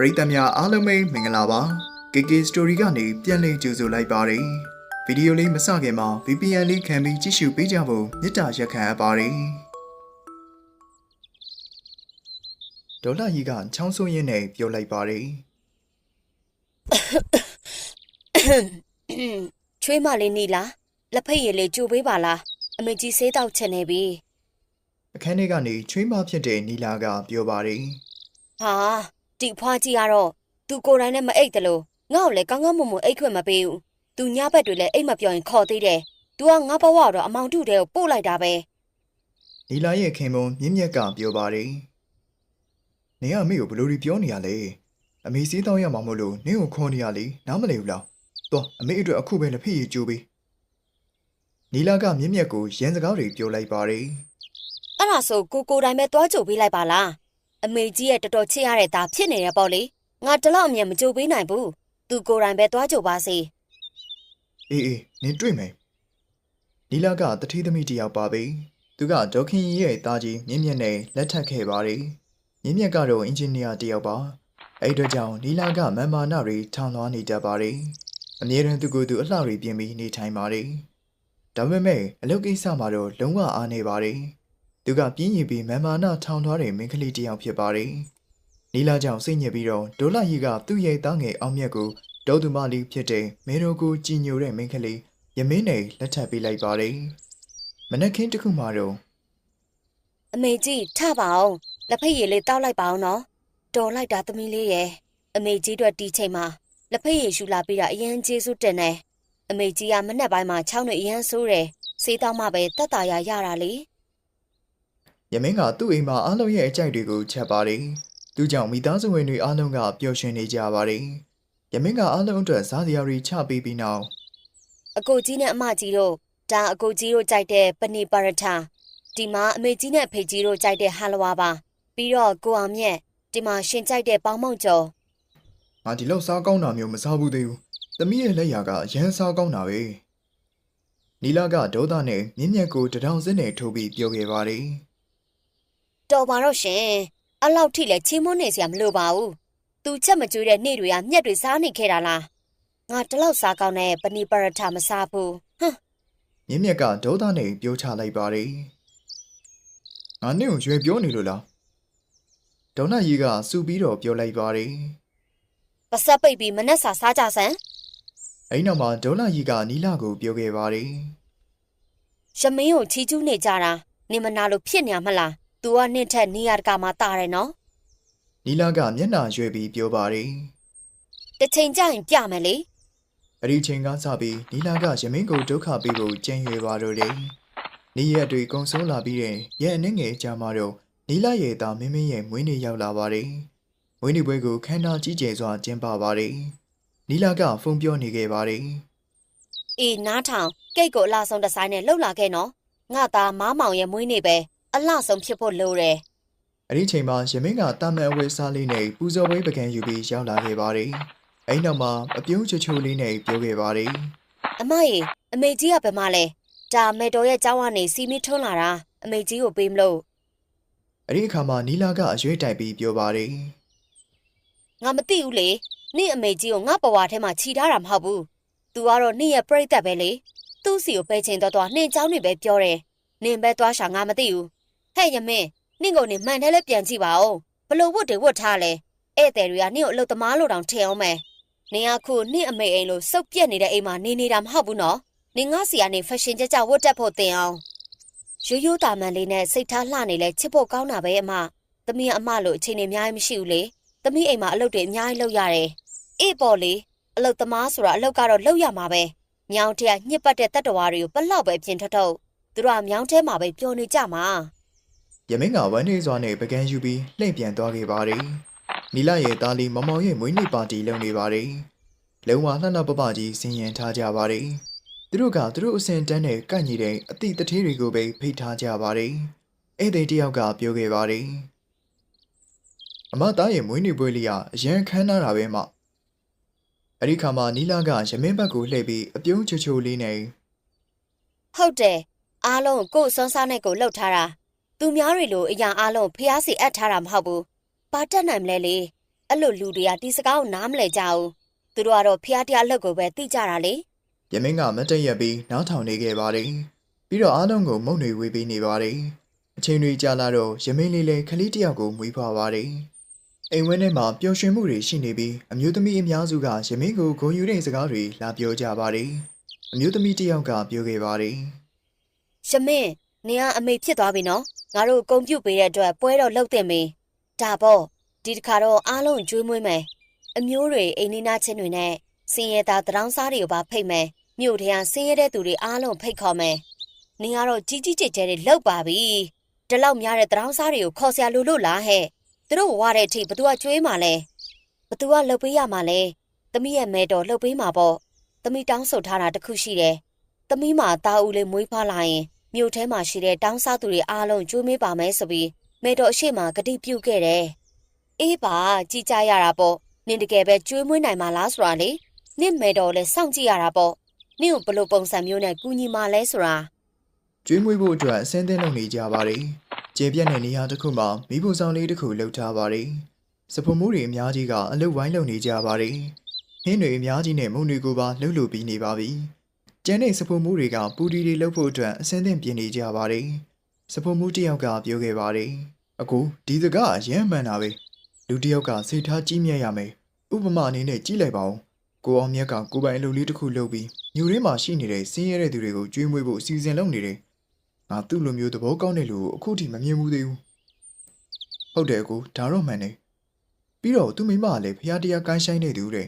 ပရိသတ်များအားလုံးပဲမင်္ဂလာပါ KK Story ကနေပြန်လည်ကြိုဆိုလိုက်ပါတယ်ဗီဒီယိုလေးမစခင်မှာ VPN လေးခံပြီးကြည့်ရှုပေးကြဖို့မေတ္တာရက်ခံအပ်ပါတယ်ဒေါ်လာကြီးကချောင်းဆိုးရင်းနဲ့ပြောလိုက်ပါတယ်ချွေးမလေးနေလားလက်ဖက်ရည်လေးကြိုပေးပါလားအမေကြီးဆေးတောက်ချင်နေပြီအခန်းထဲကနေချွေးမဖြစ်တဲ့နီလာကပြောပါတယ်ဟာ ဒီဖွားကြီးကတော့သူကိုယ်တိုင်နဲ့မအိတ်တလို့ငါ့ကိုလည်းကောင်းကောင်းမွန်မွန်အိတ်ခွင့်မပေးဘူးသူညဘက်တွေလည်းအိတ်မပြောရင်ခေါ်သေးတယ်သူကငါဘဝတော့အမောင်တုတဲ့ကိုပို့လိုက်တာပဲနီလာရဲ့ခင်မုံမြင့်မြတ်ကပြောပါတယ်နေကအမေကိုဘယ်လိုတွေပြောနေရလဲအမေစီးတောင်းရမှာမို့လို့နင်းကိုခေါ်နေရလေနားမလည်ဘူးလားတော့အမေအတွက်အခုပဲလက်ဖေးရကြိုးပေးနီလာကမြင့်မြတ်ကိုရန်စကားတွေပြောလိုက်ပါတယ်အဲ့ဒါဆိုကိုကိုယ်တိုင်ပဲသွားကြိုပေးလိုက်ပါလား အမေကြီးရဲ့တော်တော်ချစ်ရတဲ့သားဖြစ်နေရပေါ့လေငါတလောက်အမြင်မကြိုပေးနိုင်ဘူးသူကိုယ်တိုင်ပဲသွားကြိုပါစေအေးအေးနင်တွေ့မယ်နီလာကတတိသမီးတစ်ယောက်ပါပဲသူကဒေါခင်ကြီးရဲ့သားကြီးမြင့်မြတ်နဲ့လက်ထပ်ခဲ့ပါတယ်မြင့်မြတ်ကတော့အင်ဂျင်နီယာတစ်ယောက်ပါအဲ့ဒီတော့ကြောင့်နီလာကမန်မာနာတွေထောင်လွှားနေတတ်ပါတယ်အမြဲတမ်းသူကိုယ်သူအလှတွေပြင်ပြီးနေထိုင်ပါတယ်ဒါပေမဲ့အလုပ်ကိစ္စမှာတော့လုံးဝအားနေပါတယ် သူကပြင်းရင်ပြီးမန်မာနာထောင်လွှားတဲ့မိန်းကလေးတစ်ယောက်ဖြစ်ပါတယ်နီလာကြောင့်စိတ်ညစ်ပြီးတော့ဒေါ်လာကြီးကသူ့ရဲ့သားငယ်အောင်မြတ်ကိုဒေါ်သူမလေးဖြစ်တဲ့မေရိုကိုကြည်ညိုတဲ့မိန်းကလေးရမင်းနဲ့လက်ထပ်ပေးလိုက်ပါတယ်။မနက်ခင်းတစ်ခုမှတော့အမေကြီးထပါအောင်လက်ဖက်ရည်လေးတောက်လိုက်ပါအောင်နော်တော်လိုက်တာသမီးလေးရဲ့အမေကြီးတို့တီချိန်မှာလက်ဖက်ရည်ရှူလာပြီးတာအရန်ကျေးဇူးတင်တယ်အမေကြီးကမနှက်ပိုင်းမှာချောင်းတွေအရန်ဆိုးတယ်စေးတောင်းမှပဲတက်တာရရတာလေ ရမင်းကသူ့အိမ်မှာအားလုံးရဲ့အကြိုက်တွေကိုချက်ပါတယ်။သူကြောင့်မိသားစုဝင်တွေအားလုံးကပျော်ရွှင်နေကြပါတယ်။ရမင်းကအားလုံးအတွက်စားစရာတွေချပေးပြီးနောက်အကိုကြီးနဲ့အမကြီးတို့ဒါအကိုကြီးတို့ကြိုက်တဲ့ပနီပါရထာဒီမှာအမေကြီးနဲ့အဖေကြီးတို့ကြိုက်တဲ့ဟာလဝါပါပြီးတော့ကိုအောင်မြတ်ဒီမှာရှင်ကြိုက်တဲ့ပေါင်းမောင်ကျော်ငါဒီလောက်စားကောင်းတာမျိုးမစားဘူးသေးဘူး။သမီးရဲ့လက်ရာကရမ်းစားကောင်းတာပဲ။နီလာကဒေါသနဲ့မြင့်မြတ်ကိုတထောင်စင်းနဲ့ထိုးပြီးပြောခဲ့ပါတယ်။ တော်ပါတော့ရှင်အဲ့လောက်ထိလဲချင်းမွန်းနေစရာမလိုပါဘူးသူချက်မကျွေးတဲ့နေ့တွေကမျက်တွေစားနေခဲ့တာလားငါတလောက်စားကောင်းတဲ့ပနီပရထာမစားဘူးဟမ်မြင့်မြတ်ကဒေါသနဲ့ပြောချလိုက်ပါတယ်။ငါနဲ့ကိုရွယ်ပြောနေလို့လား။ဒေါနာကြီးကစူပြီးတော့ပြောလိုက်ပါတယ်ပစက်ပိတ်ပြီးမနဲ့စာစားကြစမ်း။အဲဒီနောက်မှာဒေါနာကြီးကနီလာကိုပြောခဲ့ပါတယ်ရမင်းကိုချီကျူးနေကြတာနေမနာလို့ဖြစ်နေရမလား तू ကနင့်ထက်နေရတကမှတာတယ်နော်။နီလာကမျက်နှာရွယ်ပြီးပြောပါတယ်တစ်ချိန်ကျရင်ပြမယ်လေ။အဲဒီချိန်ကစပြီးနီလာကရမင်းကိုဒုက္ခပေးဖို့ကြံရွယ်ပါတော့တယ်။နေ့ရက်တွေကုံဆုံးလာပြီးတဲ့ရက်အနှဲငယ်ကြာမှတော့နီလာရဲ့သားမင်းမင်းရဲ့မွေးနေ့ရောက်လာပါတယ်။မွေးနေ့ပွဲကိုခမ်းနားကြီးကျယ်စွာကျင်းပပါတယ်။နီလာကဖုန်းပြောနေခဲ့ပါတယ်။အေးနားထောင်ကိတ်ကိုအလားဆုံးဒီဇိုင်းနဲ့လှုပ်လာခဲ့နော်ငါသားမားမောင်ရဲ့မွေးနေ့ပဲ အလားဆုံးဖြစ်ဖို့လိုတယ် အဲ့ဒီချိန်မှာရမင်းကတာမန်အဝယ်စားလေးနဲ့ပူဇော်ပွဲပကံယူပြီးရောက်လာခဲ့ပါတယ်။အဲ့နောက်မှာအပြုံးချွချိုလေးနဲ့ပြောခဲ့ပါတယ် အမရေအမေကြီးကဘယ်မှလဲဒါမေတော်ရဲ့ကျောင်းကနေစီမီထွန်းလာတာအမေကြီးကိုပေးမလို့ ။အဲ့ဒီအခါမှာနီလာကအရွေးတိုက်ပြီးပြောပါတယ် ငါမသိဘူးလေနင့်အမေကြီးကိုငါဘဝထဲမှာခြိထားတာမဟုတ်ဘူး तू ကတော့နင့်ရဲ့ပြိတ္တပဲလေသူ့စီကိုပဲချင်းတော့တော့နှင်းเจ้าနေပဲပြောတယ်နင်ပဲသွားရှာငါမသိဘူး ဟဲ့ယမင်းနင့်ကိုနေမှန်တယ်လဲပြန်ကြည့်ပါဦးဘလို့ဝတ်တွေဝတ်ထားလဲဧည့်သည်တွေကနင့်ကိုအလုတ်သမားလို့တောင်ထင်အောင်မယ်နင်ကခုနင့်အမေအိမ်လို့စုပ်ပြက်နေတဲ့အိမ်မှာနေနေတာမဟုတ်ဘူးနော်နင်ငါစီကနေဖက်ရှင်ကြကြဝတ်တက်ဖို့တင်အောင်ရိုးရိုးတာမန်လေးနဲ့စိတ်ထားလှနေလဲချစ်ဖို့ကောင်းတာပဲအမသမီးကအမလို့အချိန်နေအများကြီးမရှိဘူးလေသမီးအိမ်မှာအလုပ်တွေအများကြီးလုပ်ရတယ်။အေးပေါ့လေအလုပ်သမားဆိုတာအလုပ်ကတော့လုပ်ရမှာပဲ။မြောင်းထဲကညှစ်ပတ်တဲ့တတ္တဝါတွေကိုပလောက်ပဲပြင်ထုတ်ထုတ်သူတို့ကမြောင်းထဲမှာပဲပျော်နေကြမှာ။ ရမင်းကဝမ်းနေစွာနဲ့ပကံယူပြီးလှည့်ပြန်သွားခဲ့ပါတယ်။နီလာရဲ့သားလေးမမောင်ရဲ့မွေးနေ့ပါတီလုပ်နေပါတယ်။လုံဝလှလှပပကြီးစင်ရင်ထားကြပါတယ်။သူတို့ကသူတို့အစင်တန်းနဲ့ကန့်ညီတဲ့အတိတထေးတွေကိုပဲဖိတ်ထားကြပါတယ်။ဧည့်သည်တယောက်ကပြောခဲ့ပါတယ်။အမသားရဲ့မွေးနေ့ပွဲလေးကအရန်ခမ်းနားတာပဲမှ။အဲ့ဒီခါမှာနီလာကရမင်းဘက်ကိုလှည့်ပြီးအပြုံးချိုချိုလေးနဲ့။ဟုတ်တယ်အားလုံးကိုယ့်စွမ်းစားနဲ့ကိုယ်လှုပ်ထားတာ သူများတွေလိုအရာအားလုံးဖျားစီအပ်ထားတာမဟုတ်ဘူး။ပါတက်နိုင်မလဲလေအဲ့လိုလူတွေကဒီစကားကိုနားမလဲကြဘူးသူတို့ကတော့ဖျားတရားအလုပ်ကိုပဲသိကြတာလေယမင်းကမတ်တက်ရက်ပြီးနားထောင်နေခဲ့ပါတယ်ပြီးတော့အားလုံးကိုမုံတွေဝေးပေးနေပါတယ်အချိန်တွေကြာလာတော့ယမင်းလေးလည်းခလေးတစ်ယောက်ကိုမွေးဖွားပါတယ်အိမ်ဝင်းထဲမှာပျော်ရွှင်မှုတွေရှိနေပြီးအမျိုးသမီးအများစုကယမင်းကိုဂုဏ်ယူတဲ့စကားတွေလာပြောကြပါတယ်အမျိုးသမီးတစ်ယောက်ကပြောခဲ့ပါတယ်ရှမင်းနင်ကအမေဖြစ်သွားပြီနော် ငါတို့ဂုံပြုတ်ပေးတဲ့အတွက်ပွဲတော့လှုပ်တင်ပြီဒါပေါ့ဒီတစ်ခါတော့အားလုံးကျွေးမွေးမယ်အမျိုးတွေအိမ်နီးနားချင်းတွေနဲ့စင်ရသားတရောင်းစားတွေကိုပါဖိတ်မယ်မြို့ထဲကစင်ရတဲ့သူတွေအားလုံးဖိတ်ခေါ်မယ်နင်ကတော့ကြီးကြီးကျယ်ကျယ်တွေလှုပ်ပါပြီဒီလောက်များတဲ့တရောင်းစားတွေကိုခေါ်ဆရာလိုလို့လားဟဲ့သူတို့ဝါတဲ့အထိဘသူကကျွေးမှာလဲဘသူကလှုပ်ပေးရမှာလဲသမီးရဲ့မဲတော်လှုပ်ပေးမှာပေါ့သမီးတောင်းဆိုထားတာတစ်ခုရှိတယ်သမီးမှာတာဦးလေးမွေးဖွားလာရင် မြို့ထဲမှာရှိတဲ့တောင်းစားသူတွေအားလုံးကျွေးမေးပါမယ်ဆိုပြီးမေတော်အရှိမဂတိပြုခဲ့တယ်။အေးပါကြည်ကြရတာပေါ့။နင်တကယ်ပဲကျွေးမွေးနိုင်မှာလားဆိုတာလေ။နင့်မေတော်လည်းစောင့်ကြည့်ရတာပေါ့။နင့်ကိုဘယ်လိုပုံစံမျိုးနဲ့ကူညီမှာလဲဆိုတာကျွေးမွေးဖို့အတွက်အစင်းသင်းလုပ်နေကြပါတယ်ကျေပြတ်တဲ့နေရာတစ်ခုမှာမိဖို့ဆောင်လေးတစ်ခုလှုပ်ထားပါတယ်စပွန်မှုတွေအများကြီးကအလုတ်ဝိုင်းလုပ်နေကြပါတယ်ဟင်းတွေအများကြီးနဲ့မုံတွေကိုပါလှုပ်လို့ပြီးနေပါပြီ ကျန်တဲ့စပွန်မှုတွေကပူဒီတွေလှုပ်ဖို့အတွက်အစင်းသင်းပြင်နေကြပါတယ်စပွန်မှုတစ်ယောက်ကပြောခဲ့ပါတယ်အကူဒီစကားအရမ်းမှန်တာပဲလူတစ်ယောက်ကစိတ်ထားကြီးမြတ်ရမယ်ဥပမာအနေနဲ့ကြီးလိုက်ပါဦးကိုအောင်မြတ်ကကိုပိုင်အလုပ်လေးတစ်ခုလုပ်ပြီးညိုရင်းမှာရှိနေတဲ့စင်းရဲတဲ့သူတွေကိုကျွေးမွေးဖို့အစီအစဉ်လုပ်နေတယ်ငါသူ့လိုမျိုးသဘောကောင်းတဲ့လူကိုအခုထိမမြင်ဘူးသေးဘူးဟုတ်တယ်ကိုဒါတော့မှန်တယ်ပြီးတော့သူ့မိမကလည်းဖះတရားကိုင်းဆိုင်နေသူတဲ့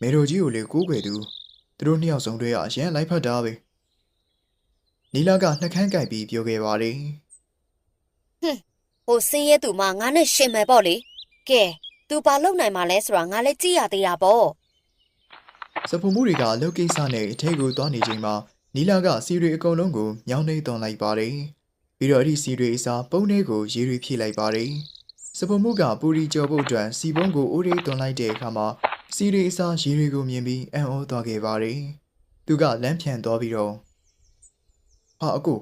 မေတော်ကြီးကိုလည်းကိုးကွယ်သူ သူတို့နှစ်ယောက်စုံတည်းကအရန်လိုက်ဖက်တာပဲနီလာကနှကန်းကြိုက်ပြီးပြောခဲ့ပါတယ်ဟိုစင်းရဲသူမှငါနဲ့ရှင်မယ်ပေါ့လေ။ကဲ तू ဘာလုပ်နိုင်မှာလဲဆိုတာငါလည်းကြည့်ရသေးတာပေါ့စပူမှုတွေကအလုပ်ကိစ္စနဲ့အထဲကိုသွားနေချိန်မှာနီလာကစီတွေအကုန်လုံးကိုညောင်းနေသွန်လိုက်ပါတယ်ပြီးတော့အဲ့ဒီစီတွေအစားပုံးထဲကိုရေတွေဖြည့်လိုက်ပါတယ်စပူမှုကပူရီကြော်ဖို့အတွက်စီပုံးကိုအိုးရိသွန်လိုက်တဲ့အခါမှာ စီတွေအစားရေတွေကိုမြင်ပြီးအံ့ဩသွားခဲ့ပါတယ်သူကလမ်းဖြန်သွားပြီးတော့ဟာအကို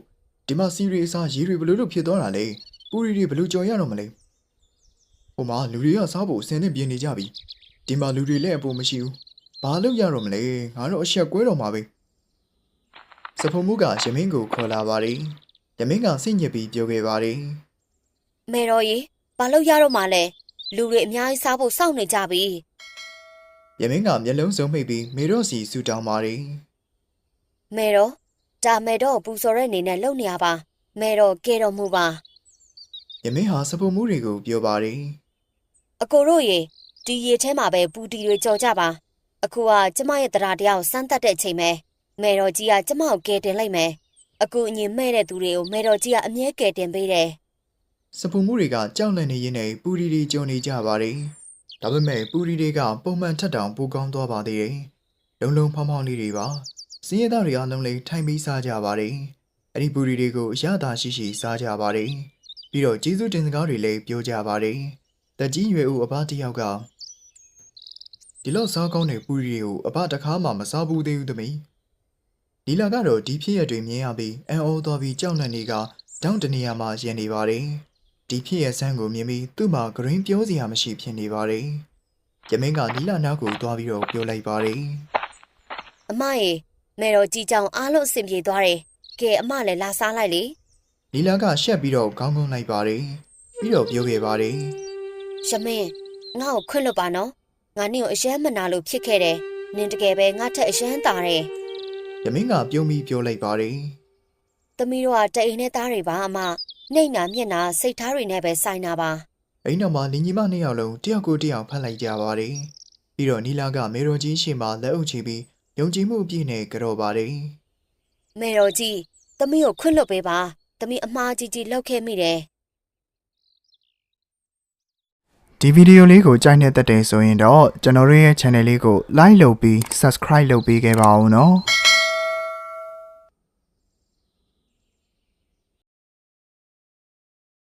ဒီမှာစီတွေအစားရေတွေဘလို့လို့ဖြစ်သွားတာလဲပူရီတွေဘလို့ကြော်ရတော့မလဲဟိုမှာလူတွေကစားဖို့အစင်းနဲ့ပြင်းနေကြပြီဒီမှာလူတွေလည်းအပေါ်မရှိဘူးဘာလို့ရတော့မလဲငါတော့အဆက်ကွဲတော့မှာပဲစဖုံမှုကယမင်းကိုခေါ်လာပါတယ်ယမင်းကစိတ်ညစ်ပြီးပြောခဲ့ပါတယ်။မေတော်ကြီးဘာလို့ရတော့မှလဲ။လူတွေအများကြီးစားဖို့စောင့်နေကြပြီ ယမင်းကမျက်လုံးစုံမိတ်ပြီးမေတော့စီဆူတောင်းပါတယ်။မေတော်ဒါမေတော်ကိုပူစော်တဲ့အနေနဲ့လုပ်နေရပါ။မေတော်ကဲတော်မူပါ။ယမင်းဟာစဖုံမှုတွေကိုပြောပါတယ်အကိုတို့ရေဒီရေထဲမှာပဲပူတီတွေကြော်ကြပါအခုကကျမရဲ့တရားတရားကိုစမ်းသပ်တဲ့အချိန်ပဲမေတော်ကြီးကကျမကိုကယ်တင်လိုက်မယ်အခုအငင်မဲ့တဲ့သူတွေကိုမေတော်ကြီးကအမြဲကယ်တင်ပေးတယ်စဖုံမှုတွေကကြောက်လန့်နေရင်းနဲ့ပူရီတွေကြုံနေကြပါတယ် ဒါပေမဲ့ပူရီတွေကပုံမှန်ထက်တောင်ပိုကောင်းသွားပါသေးတယ်လုံလုံဖောင်းဖောင်းလေးတွေပါစင်းရသားတွေအလုံးလေးထိုင်ပြီးစားကြပါတယ်အဲ့ဒီပူရီတွေကိုအရသာရှိရှိစားကြပါတယ်ပြီးတော့ကျေးဇူးတင်စကားတွေလည်းပြောကြပါတယ်တကြီးရွယ်ဦးအဘတစ်ယောက်ကဒီလောက်စားကောင်းတဲ့ပူရီတွေကိုအဘတခါမှမစားဘူးသေးဘူးသမီးနီလာကတော့ဒီဖြစ်ရက်တွေမြင်ရပြီးအံ့ဩသွားပြီးကြောက်လန့်နေကတောင်းတနေရာမှာရင်နေပါတယ် ဒီဖြစ်ရက်ဆန်းကိုမြင်ပြီးသူ့မှာဂရင်းပြောစရာမရှိဖြစ်နေပါတယ်ယမင်းကနီလာနောက်ကိုသွားပြီးတော့ပြောလိုက်ပါတယ်အမရေမေတော်ကြီးကြောင့်အားလုံးအဆင်ပြေသွားတယ်ကဲအမလည်းလာစားလိုက်လေနီလာကရှက်ပြီးတော့ခေါင်းကုန်းလိုက်ပါတယ်ပြီးတော့ပြောခဲ့ပါတယ်ရမင်းငါ့ကိုခွင့်လွတ်ပါနော်ငါနင့်ကိုအယမ်းမနာလို့ဖြစ်ခဲ့တယ်နင်တကယ်ပဲငါထက်အယမ်းတာတယ်ယမင်းကပြုံးပြီးပြောလိုက်ပါတယ်သမီးတို့ကတအိမ်နဲ့သားတွေပါအမ နှိတ်နာမျက်နာစိတ်ထားတွေနဲ့ပဲဆိုင်တာပါအိမ်နောက်မှာလင်ကြီးမနှစ်ယောက်လုံးတယောက်ကိုတယောက်ဖတ်လိုက်ကြပါတယ်ပြီးတော့နီလာကမေတော်ကြီးရှေ့မှာလက်အုပ်ချပြီးယုံကြည်မှုအပြည့်နဲ့ကြော်ပါတယ်မေတော်ကြီးသမီးကိုခွင့်လွတ်ပေးပါသမီးအမားကြီးကြီးလောက်ခဲ့မိတယ်ဒီဗီဒီယိုလေးကိုကြိုက်နေတဲ့တဲ့ဆိုရင်တော့ကျွန်တော်တို့ရဲ့ channel လေးကို like လုပ်ပြီး subscribe လုပ်ပေးခဲ့ပါဦးနော်